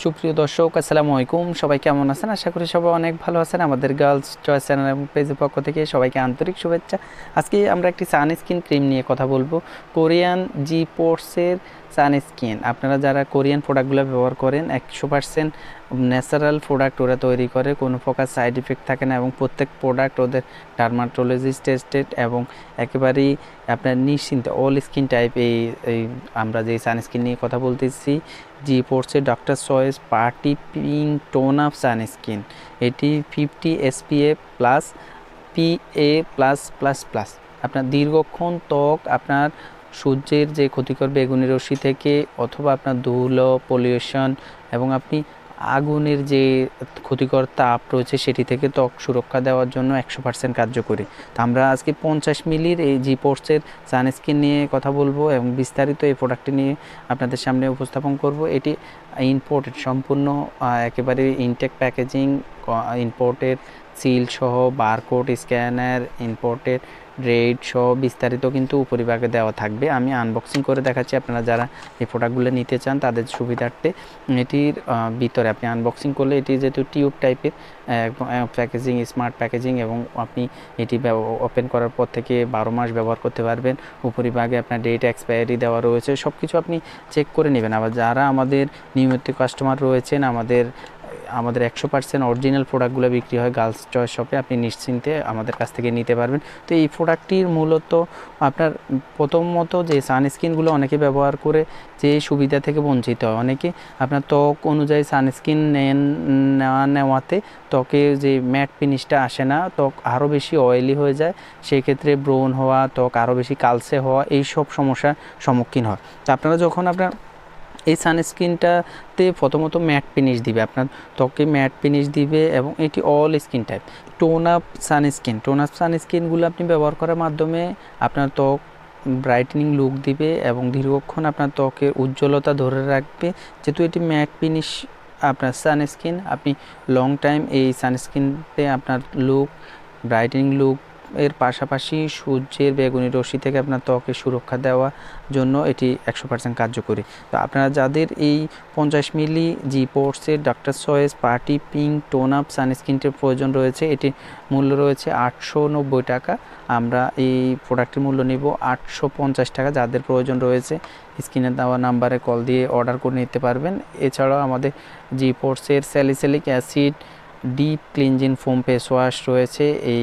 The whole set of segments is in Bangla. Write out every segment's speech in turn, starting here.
সুপ্রিয় দর্শক, আসসালামু আলাইকুম। সবাই কেমন আছেন? আশা করি সবাই অনেক ভালো আছেন। আমাদের গার্লস চয়েস চ্যানেল এবং পেজের পক্ষ থেকে সবাইকে আন্তরিক শুভেচ্ছা। আজকে আমরা একটি সানস্ক্রিন ক্রিম নিয়ে কথা বলব। কোরিয়ান জি পোর্টসের সানস্ক্রিন আপনারা যারা কোরিয়ান প্রোডাক্টগুলো ব্যবহার করেন, একশো পার্সেন্ট ন্যাচারাল প্রোডাক্ট ওরা তৈরি করে, কোনো প্রকার সাইড ইফেক্ট থাকে না এবং প্রত্যেক প্রোডাক্ট ওদের ডার্মাটোলজিস্ট টেস্টেড এবং একেবারেই আপনার নিশ্চিন্তে, অল স্কিন টাইপ এই এই আমরা যে সানস্ক্রিন নিয়ে কথা বলতেছি, জি পড়ছে doctor choice party pink tone up sunscreen এটি fifty SPF plus PA plus plus plus আপনার দীর্ঘক্ষণ ত্বক আপনার সূর্যের যে ক্ষতিকর বেগুনি রশ্মি থেকে অথবা আপনার ধুলো পলিউশন এবং আপনি আগুনের যে ক্ষতিকর তাপ রয়েছে সেটি থেকে ত্বক সুরক্ষা দেওয়ার জন্য একশো পার্সেন্ট কার্যকরী। তো আমরা আজকে পঞ্চাশ মিলির এই জি পোর্টসের সানস্ক্রিন নিয়ে কথা বলব এবং বিস্তারিত এই প্রোডাক্টটি নিয়ে আপনাদের সামনে উপস্থাপন করব। এটি ইম্পোর্টেড সম্পূর্ণ একেবারে ইনটেক প্যাকেজিং ইম্পোর্টেড সিল সহ বারকোড স্ক্যানার ইম্পোর্টেড রেড সহ বিস্তারিত কিন্তু উপরিভাগে দেওয়া থাকবে। আমি আনবক্সিং করে দেখাচ্ছি। আপনারা যারা এই প্রোডাক্টগুলো নিতে চান, তাদের সুবিধার্থে এটির ভিতরে আপনি আনবক্সিং করলে এটি যেহেতু টিউব টাইপের প্যাকেজিং স্মার্ট প্যাকেজিং এবং আপনি এটি ওপেন করার পর থেকে বারো মাস ব্যবহার করতে পারবেন। উপরিভাগে আপনার ডেট এক্সপায়ারি দেওয়া রয়েছে। সব কিছু আপনি চেক করে নেবেন। আবার যারা আমাদের নিয়মিত কাস্টমার রয়েছেন, আমাদের আমাদের একশো পার্সেন্ট অরিজিনাল প্রোডাক্টগুলো বিক্রি হয় গার্লস চয়েস শপে আপনি নিশ্চিন্তে আমাদের কাছ থেকে নিতে পারবেন। তো এই প্রোডাক্টটির মূলত আপনার প্রথমত যে সানস্ক্রিনগুলো অনেকে ব্যবহার করে যে সুবিধা থেকে বঞ্চিত হয়। অনেকে আপনার ত্বক অনুযায়ী সানস্ক্রিন নেওয়া নেওয়াতে ত্বকে যে ম্যাট ফিনিশটা আসে না, ত্বক আরও বেশি অয়েলি হয়ে যায় সেই ক্ষেত্রে ব্রণ হওয়া, ত্বক আরও বেশি কালসে হওয়া এই সব সমস্যার সম্মুখীন হয়। তো আপনারা যখন আপনার এই সানস্ক্রিনটাতে প্রথমত ম্যাট ফিনিশ দিবে। আপনার ত্বকে ম্যাট ফিনিশ দিবে এবং এটি all skin type tone up sunscreen tone up সানস্ক্রিনগুলো আপনি ব্যবহার করার মাধ্যমে আপনার ত্বক ব্রাইটেনিং লুক দিবে এবং দীর্ঘক্ষণ আপনার ত্বকের উজ্জ্বলতা ধরে রাখবে। যেহেতু এটি ম্যাট ফিনিশ আপনার সানস্ক্রিন আপনি লং টাইম এই সানস্ক্রিনতে আপনার লুক ব্রাইটেনিং লুক এর পাশাপাশি সূর্যের বেগুনি রশ্মি থেকে আপনার ত্বকে সুরক্ষা দেওয়ার জন্য এটি একশো পার্সেন্ট কার্যকরী। তো আপনারা যাদের এই পঞ্চাশ মিলি G পোর্টসের doctor choice party, pink, tone up, সানস্ক্রিনটির প্রয়োজন রয়েছে এটি মূল্য রয়েছে আটশো নব্বই টাকা। আমরা এই প্রোডাক্টের মূল্য নিব আটশো পঞ্চাশ টাকা, যাদের প্রয়োজন রয়েছে স্ক্রিনে দেওয়া নাম্বারে কল দিয়ে অর্ডার করে নিতে পারবেন। এছাড়াও আমাদের G পোর্টসের salicylic acid, deep cleansing foam face wash রয়েছে, এই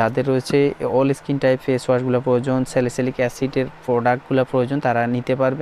যাদের রয়েছে অল স্কিন টাইপ ফেস ওয়াশগুলো প্রয়োজন স্যালিসিলিক অ্যাসিডের প্রোডাক্টগুলো প্রয়োজন, তারা নিতে পারবে।